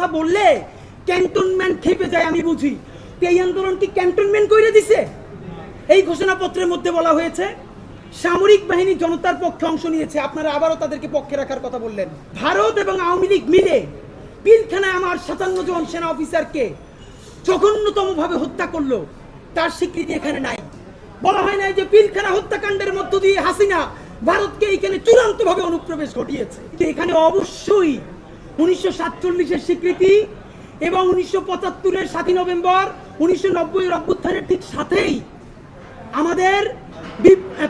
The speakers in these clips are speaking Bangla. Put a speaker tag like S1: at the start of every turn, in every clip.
S1: কথা বললে ক্যান্টনমেন্ট খেপে যায়, আমি বুঝি। এই আন্দোলন কি ক্যান্টনমেন্ট করে দিছে? এই ঘোষণাপত্রের মধ্যে বলা হয়েছে, সামরিক বাহিনী জনতার পক্ষে অংশ নিয়েছে। আপনারা আবারও তাদেরকে পক্ষে রাখার কথা বললেন। ভারত এবং আওয়ামী লীগ মিলে পিলখানায় আমার সাতান্ন জন সেনা অফিসারকে জঘন্যতম ভাবে হত্যা করল। তার স্বীকৃতি এখানে নাই। বলা হয় নাই যে পিলখানা হত্যাকাণ্ডের মধ্য দিয়ে হাসিনা ভারতকে এখানে চূড়ান্ত ভাবে অনুপ্রবেশ ঘটিয়েছে। এখানে অবশ্যই উনিশশো সাতচল্লিশের স্বীকৃতি এবং উনিশশো পঁচাত্তরের সাতই নভেম্বর, উনিশশো নব্বই অভ্যুত্থানের ঠিক সাথেই আমাদের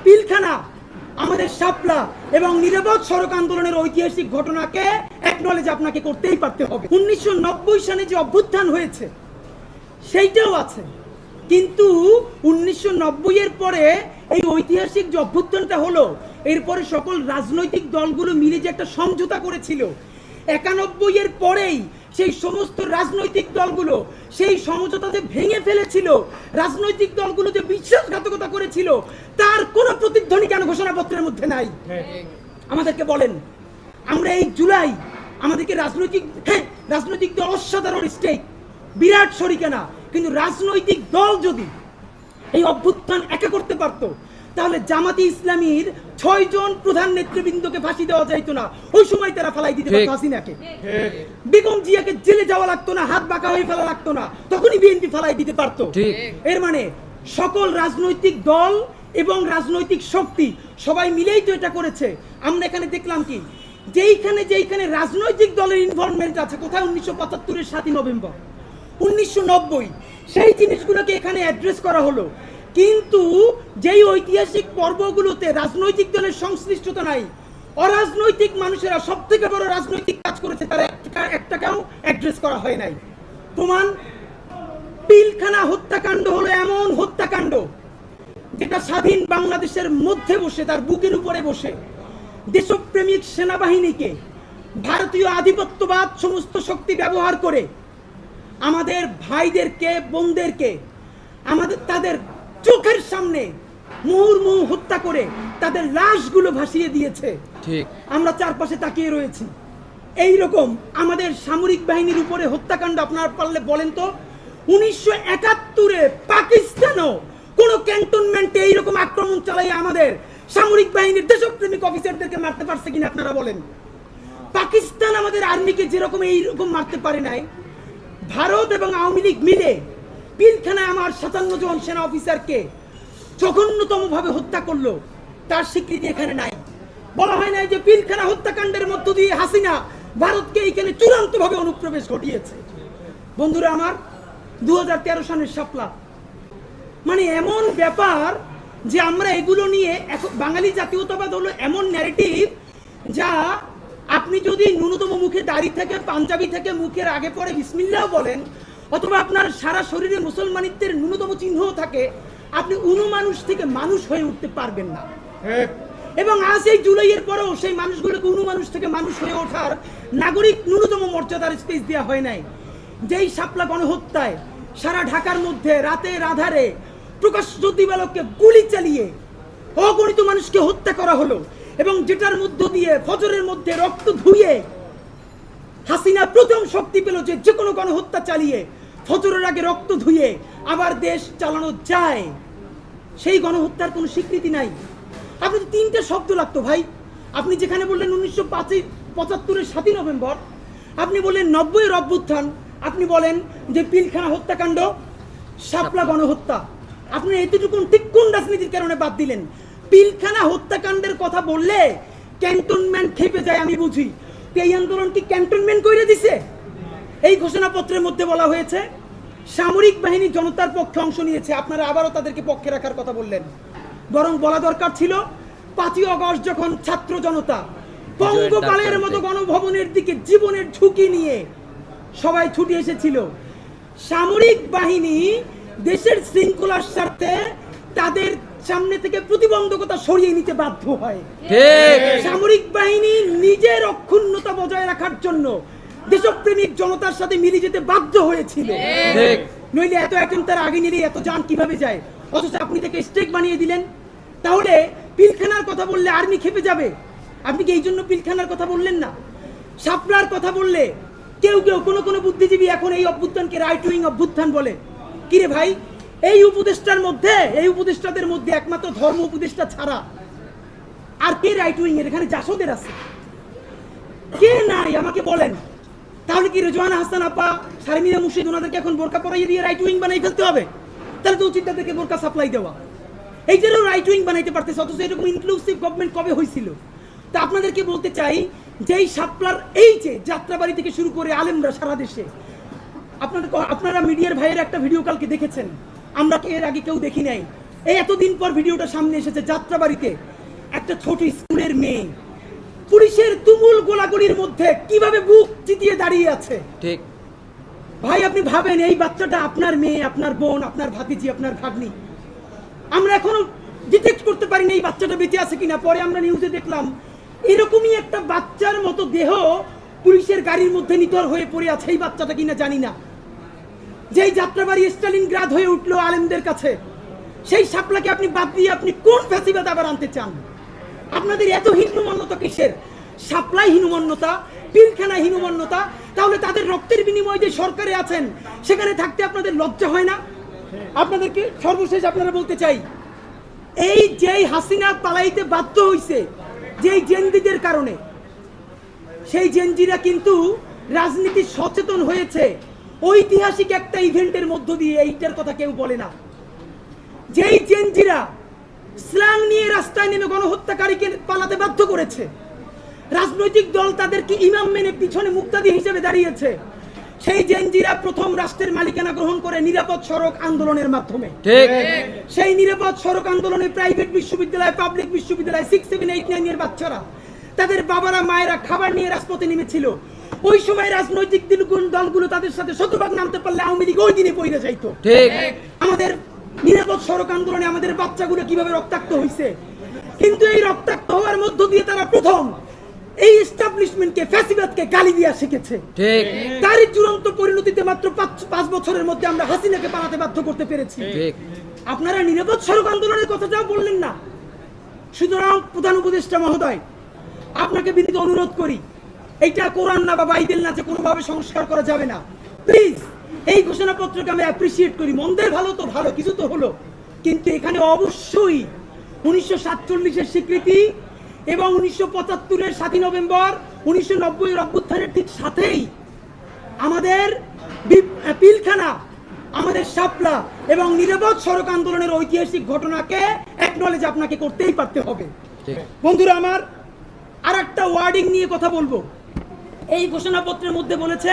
S1: পিলখানা, আমাদের শাপলা এবং নিরাপদ সড়ক আন্দোলনের ঐতিহাসিক ঘটনাকে একনলেজ আপনাকে করতেই পারতে হবে। উনিশশো সালে যে অভ্যুত্থান হয়েছে, সেইটাও আছে। কিন্তু উনিশশো এর পরে এই ঐতিহাসিক যে অভ্যুত্থানটা হলো, এরপরে সকল রাজনৈতিক দলগুলো মিলে যে একটা সমঝোতা করেছিল একানব্বই এর পরেই সেই সমস্ত রাজনৈতিক দলগুলো সেই সমঝোতা যে ভেঙে ফেলেছিল, রাজনৈতিক দলগুলো যে বিশ্বাসঘাতকতা করেছিল, তার কোনো প্রতিধ্বনি কেন ঘোষণাপত্রের মধ্যে নাই? আমাদেরকে বলেন, আমরা এই জুলাই আমাদেরকে রাজনৈতিক হ্যাঁ রাজনৈতিক দল অসাধারণ স্টেক, বিরাট শরিকানা, কিন্তু রাজনৈতিক দল যদি এই অভ্যুত্থান একা করতে পারতো তাহলে জামাতি ইসলামীর ছয় জন প্রধান নেতৃবৃন্দকে ফাঁসি দেওয়া যাইতো না। ওই সময় তারা ফালাই দিতে পারতো হাসিনাকে। বেগম জিয়াকে জেলে যাওয়া লাগতো না হাত বাঁকা হয়ে ফেলা লাগতো না। তখনই বিএনপি ফালাই দিতে পারতো। এর মানে সকল রাজনৈতিক দল এবং রাজনৈতিক শক্তি সবাই মিলেই তো এটা করেছে। আমরা এখানে দেখলাম কি যেইখানে যেইখানে রাজনৈতিক দলের ইনভলভমেন্ট আছে কোথায় উনিশশো পঁচাত্তরের সাতই নভেম্বর? উনিশশো নব্বই সেই জিনিসগুলোকে এখানে অ্যাড্রেস করা হলো। কিন্তু যেই ঐতিহাসিক পর্বগুলোতে রাজনৈতিক দলের সংশ্লিষ্টতা নাই, অরাজনৈতিক মানুষেরা সব থেকে বড় রাজনৈতিক কাজ করেছে তারা একটা- একটাকেও অ্যাড্রেস করা হয় নাই। প্রমাণ পিলখানা হত্যাকাণ্ড হলো এমন হত্যাকাণ্ড, যেটা স্বাধীন বাংলাদেশের মধ্যে বসে, তার বুকের উপরে বসে। দেশপ্রেমিক সেনাবাহিনীকে ভারতীয় আধিপত্যবাদ সমস্ত শক্তি ব্যবহার করে আমাদের ভাইদেরকে, বোনদেরকে, আমাদের তাদের চোখের সামনে মুহুর্মুহু হত্যা করে তাদের লাশগুলো ভাসিয়ে দিয়েছে।
S2: ঠিক।
S1: আমরা চারপাশে তাকিয়ে রয়েছি। এই রকম আমাদের সামরিক বাহিনীর উপরে হত্যাকাণ্ড আপনারা পারলে বলেন তো? উনিশশো একাত্তরে পাকিস্তানও কোন ক্যান্টনমেন্টে এইরকম আক্রমণ চালাই আমাদের সামরিক বাহিনীর দেশপ্রেমিক অফিসারদেরকে মারতে পারছে কিনা আপনারা বলেন? পাকিস্তান আমাদের আর্মিকে যেরকম এইরকম মারতে পারে নাই ভারত এবং আওয়ামী লীগ মিলে পিলখানায় আমার সাতান্ন জন সেনা অফিসারকে জঘন্যতম ভাবে হত্যা করল। তার স্বীকৃতি এখানে নাই। বলা হয় নাই যে পিলখানা হত্যাকাণ্ডের মধ্য দিয়ে হাসিনা ভারতকে এখানে চূড়ান্ত ভাবে অনুপ্রবেশ ঘটিয়েছে। বন্ধুরা আমার দু সালের সাপলা মানে এমন ব্যাপার যে আমরা এগুলো নিয়ে এখন বাঙালি জাতীয়তাবাদ হলো এমন ন্যারেটিভ যা আপনি যদি ন্যূনতম মুখে দাড়ি থেকে, পাঞ্জাবি থেকে, মুখের আগে পরে বিসমিল্লাও বলেন অথবা আপনার সারা শরীরে মুসলমানিত্বের ন্যূনতম চিহ্নও থাকে আপনি উনু মানুষ থেকে মানুষ হয়ে উঠতে পারবেন না। এবং আজ এই জুলাইয়ের পরেও সেই মানুষগুলোকে উনু মানুষ থেকে মানুষ হয়ে ওঠার নাগরিক ন্যূনতম মর্যাদার স্পেস দেওয়া হয় নাই। যেই সাপলা গণহত্যায় সারা ঢাকার মধ্যে রাতে রাধারে প্রকাশ জ্যোতিবালককে গুলি চালিয়ে অগণিত মানুষকে হত্যা করা হলো এবং যেটার মধ্য দিয়ে ফজরের মধ্যে রক্ত ধুয়ে হাসিনা প্রথম শক্তি পেল যে যে কোনো গণহত্যা চালিয়ে ফজরের আগে রক্ত ধুয়ে আবার দেশ চালানো যায়। সেই গণহত্যার কোনো স্বীকৃতি নাই। আপনি তো তিনটে শব্দ লাগতো ভাই। আপনি যেখানে বললেন উনিশশো পাঁচই পঁচাত্তরের সাতই নভেম্বর আপনি বললেন নব্বইয়ের অভ্যুত্থান আপনি বলেন যে পিলখানা হত্যাকাণ্ড শাপলা গণহত্যা। আপনি এতটুকুন ঠিক কোন রাজনীতির কারণে বাদ দিলেন? পিলখানা হত্যাকাণ্ডের কথা বললে ক্যান্টনমেন্ট খেপে যায় আমি বুঝি। এই আন্দোলন কি ক্যান্টনমেন্ট করে দিছে? এই ঘোষণাপত্রের মধ্যে বলা হয়েছে সামরিক বাহিনী জনতার পক্ষে অংশ নিয়েছে। আপনারা আবারও তাদেরকে পক্ষে রাখার কথা বললেন। বরং বলা দরকার ছিল পাঁচই অগস্ট যখন ছাত্র জনতা পঙ্গপালের মতো গণভবনের দিকে জীবনের ঝুঁকি নিয়ে সবাই ছুটে এসেছিল সামরিক বাহিনী দেশের শৃঙ্খলার স্বার্থে তাদের সামনে থেকে প্রতিবন্ধকতা সরিয়ে নিতে বাধ্য হয়। সামরিক বাহিনী নিজের অক্ষুণ্ণতা বজায় রাখার জন্য দেশপ্রেমিক জনতার সাথে মিলে যেতে বাধ্য হয়েছিল। নইলে এত একজন তার আগে নিলে এত যান কীভাবে যায়? অথচ আপনি তাকে স্টেক বানিয়ে দিলেন। তাহলে পিলখানার কথা বললে আর্মি খেপে যাবে। আপনি কি এই জন্য পিলখানার কথা বললেন না? শাপলার কথা বললে কেউ কেউ কোনো কোনো বুদ্ধিজীবী এখন এই অভ্যুত্থানকে রাইট উইং অভ্যুত্থান বলে। কিরে ভাই? এই উপদেষ্টার মধ্যে এই উপদেষ্টাদের মধ্যে একমাত্র ধর্ম উপদেষ্টা ছাড়া আর কে রাইট উইং এর এখানে জাসদের আছে। কে নাই? আমাকে বলেন। তাহলে কি রেজওয়ানা হাসান আপা, শারমিনা মুর্শিদ ওনাদেরকে এখন বোরকা পরাইয়ে দিয়ে রাইট উইং বানাই ফেলতে হবে? তাহলে তো উচিত তাদেরকে বোরকা সাপ্লাই দেওয়া। এই জন্য রাইট উইং বানাইতে পারতেছে, অথচ এরকম ইনক্লুসিভ গভর্নমেন্ট কবে হয়েছিল তা আপনাদেরকে বলতে চাই যে এই সাপলার এই যে যাত্রাবাড়ি থেকে শুরু করে আলেমরা সারা দেশে আপনাদের আপনারা মিডিয়ার ভাইয়ের একটা ভিডিও কালকে দেখেছেন? আমরা এর আগে কেউ দেখি নাই? এই এতদিন পর ভিডিওটা সামনে এসেছে যাত্রাবাড়িতে। একটা ছোট স্কুলের মেয়ে পুলিশের তুমুল গোলাগুলির মধ্যে কীভাবে বুক চিতিয়ে দাঁড়িয়ে আছে?
S2: ঠিক।
S1: ভাই আপনি ভাবেন এই বাচ্চাটা আপনার মেয়ে আপনার বোন আপনার ভাতিজি আপনার ভাগ্নি। আমরা এখনও ডিটেক্ট করতে পারিনি এই বাচ্চাটা বেঁচে আছে কিনা। পরে আমরা নিউজে দেখলাম এরকমই একটা বাচ্চার মতো দেহ পুলিশের গাড়ির মধ্যে নিতর হয়ে পড়ে আছে এই বাচ্চাটা কিনা জানি না। যেই যাত্রাবাড়ি স্টালিন গ্রাদ হয়ে উঠল আলেমদের কাছে সেই সাপলাকে আপনি বাদ দিয়ে আপনি কোন ফ্যাসিবাদ আবার আনতে চান? আপনাদের এত হীনমন্যতা কিসের? সাপ্লাই হীনমন্যতা, পিলখানা হীনমন্যতা, তাহলে তাদের রক্তের বিনিময়ে যে সরকারে আছেন, সেখানে থাকতে আপনাদের লজ্জা হয় না? আপনাদেরকে সর্বশেষ আপনারা বলতে চাই, এই যেই হাসিনা পালাইতে বাধ্য হইছে, যেই জেন্দিদের কারণে, সেই জেনজিরা কিন্তু রাজনীতি সচেতন হয়েছে। ঐতিহাসিক একটা ইভেন্টের মধ্য দিয়ে এইটার কথা কেউ বলে না। যেই জেনজিরা স্ল্যাং নিয়ে রাস্তায় নেমে গণহত্যাকারীকে পালাতে বাধ্য করেছে। রাজনৈতিক দল তাদেরকে ইমাম মেনে পিছনে মুক্তাদি হিসেবে দাঁড়িয়েছে। সেই জেনজিরা প্রথম রাষ্ট্রের মালিকানা গ্রহণ করে নিরাপদ সড়ক আন্দোলনের মাধ্যমে।
S2: ঠিক।
S1: সেই নিরাপদ সড়ক আন্দোলনে প্রাইভেট বিশ্ববিদ্যালয় পাবলিক বিশ্ববিদ্যালয় সিক্স সেভেন এইট নাইন এর বাচ্চারা তাদের বাবারা মায়েরা খাবার নিয়ে রাজপথে নেমেছিল। ওই সময় রাজনৈতিক দলগুলো তাদের সাথে শতভাগ নামতে পারলে আওয়ামী লীগ ওই দিনে পড়ে যাইতো।
S2: ঠিক।
S1: আমাদের নিরাপদ সড়ক আন্দোলনে আমাদের বাচ্চাগুলো কীভাবে রক্তাক্ত হয়েছে কিন্তু এই রক্তাক্ত হওয়ার মধ্য দিয়ে তারা প্রথম এই এস্টাবলিশমেন্টকে ফ্যাসিবাদকে গালি দিয়া শিখেছে।
S2: ঠিক।
S1: তারই চূড়ান্ত পরিণতিতে মাত্র পাঁচ বছরের মধ্যে আমরা হাসিনাকে পালাতে বাধ্য করতে পেরেছি।
S2: ঠিক।
S1: আপনারা নিরাপদ সড়ক আন্দোলনের কথাটাও বললেন না সুতরাং প্রধান উপদেষ্টা মহোদয় আপনাকে বিনীত অনুরোধ করি এইটা কোরআন না বা বাইবেল না যে কোনোভাবে সংস্কার করা যাবে না। প্লিজ এই ঘোষণাপত্রকে আমি অ্যাপ্রিসিয়েট করি। মন্দের ভালো তো ভালো কিছু তো হলো। কিন্তু এখানে অবশ্যই উনিশশো সাতচল্লিশের স্বীকৃতি এবং উনিশশো পঁচাত্তরের সাতই নভেম্বর উনিশশো নব্বই অভ্যুত্থানের ঠিক সাথেই আমাদের পিলখানা আমাদের শাপলা এবং নিরাপদ সড়ক আন্দোলনের ঐতিহাসিক ঘটনাকে একনলেজ আপনাকে করতেই পারতে হবে। বন্ধুরা আমার আর একটা ওয়ার্ডিং নিয়ে কথা বলব। এই ঘোষণাপত্রের মধ্যে বলেছে